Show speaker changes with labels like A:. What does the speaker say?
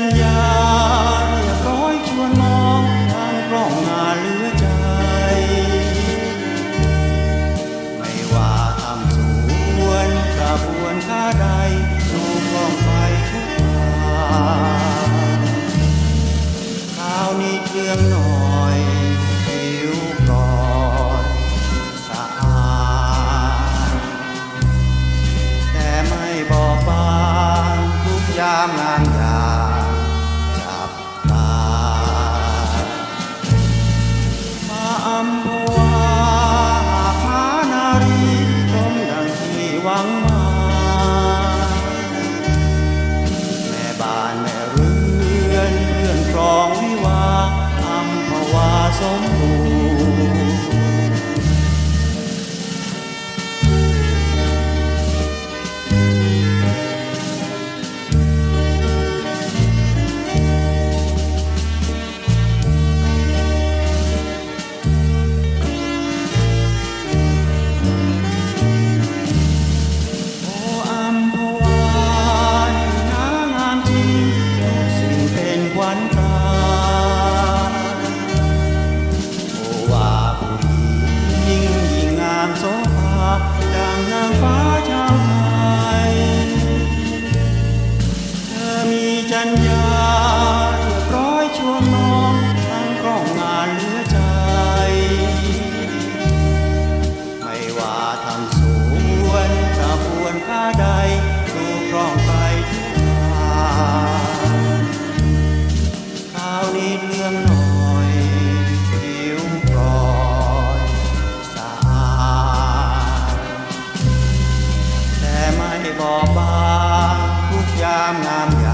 A: นยาเร้อยชวนมองทางกล้องงานเหลือใจ ไม่ว่าทำสวนกระบวนท่าใดดูกล้องไปทุกทางข้าวนี้เครื่องหน่อยผิวก่อนสะอาดแต่ไม่บอกบางทุกยามงาน someone บบางทุกยามงามยา